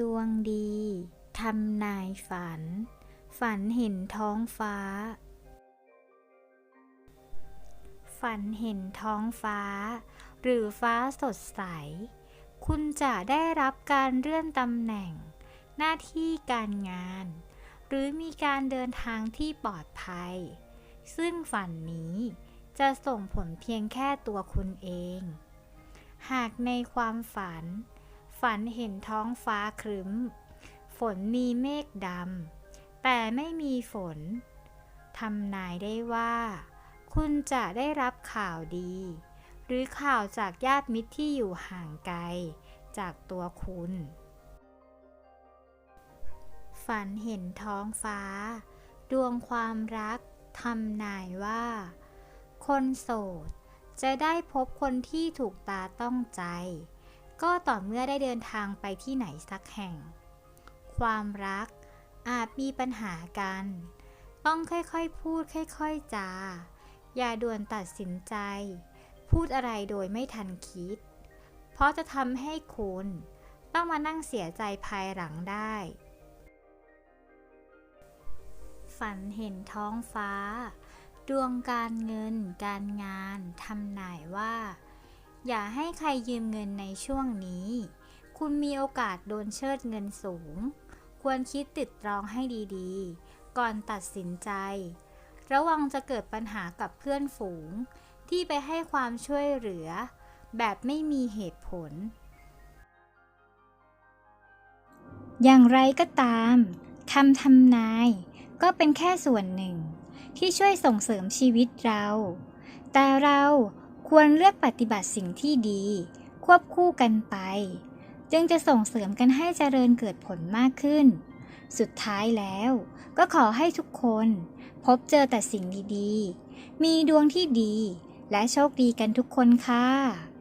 ดวงดีทำนายฝัน ฝันเห็นท้องฟ้า ฝันเห็นท้องฟ้า หรือฟ้าสดใส คุณจะได้รับการเลื่อนตำแหน่ง หน้าที่การงาน หรือมีการเดินทางที่ปลอดภัย ซึ่งฝันนี้จะส่งผลเพียงแค่ตัวคุณเอง หากในความฝัน ฝันเห็นท้องฟ้าครึ้ม ฝนมีเมฆดำ แต่ไม่มีฝน ทำนายได้ว่า คุณจะได้รับข่าวดี หรือข่าวจากญาติมิตรที่อยู่ห่างไกล จากตัวคุณ ฝันเห็นท้องฟ้า ดวงความรักทำนายว่า คนโสดจะได้พบคนที่ถูกตาต้องใจ ก็ต่อเมื่อได้เดินทางไปที่ไหนสักแห่ง ความรักอาจมีปัญหากัน ต้องค่อยๆพูดค่อยๆจา อย่าด่วนตัดสินใจ พูดอะไรโดยไม่ทันคิด เพราะจะทำให้คุณต้องมานั่งเสียใจภายหลังได้ ฝันเห็นท้องฟ้า ดวงการเงิน การงานทำนายว่า อย่าให้ใครยืมเงินในช่วงนี้ คุณมีโอกาสโดนเชิดเงินสูง ควรคิดติดตรองให้ดีๆ ก่อนตัดสินใจ ระวังจะเกิดปัญหากับเพื่อนฝูง ที่ไปให้ความช่วยเหลือ แบบไม่มีเหตุผล อย่างไรก็ตามคำทำนาย ก็เป็นแค่ส่วนหนึ่ง ที่ช่วยส่งเสริมชีวิตเรา แต่เรา ควรเลือกปฏิบัติสิ่งที่ดี ควบคู่กันไป จึงจะส่งเสริมกันให้เจริญเกิดผลมากขึ้น สุดท้ายแล้วก็ขอให้ทุกคน พบเจอแต่สิ่งดีๆ มีดวงที่ดีและโชคดีกันทุกคนค่ะ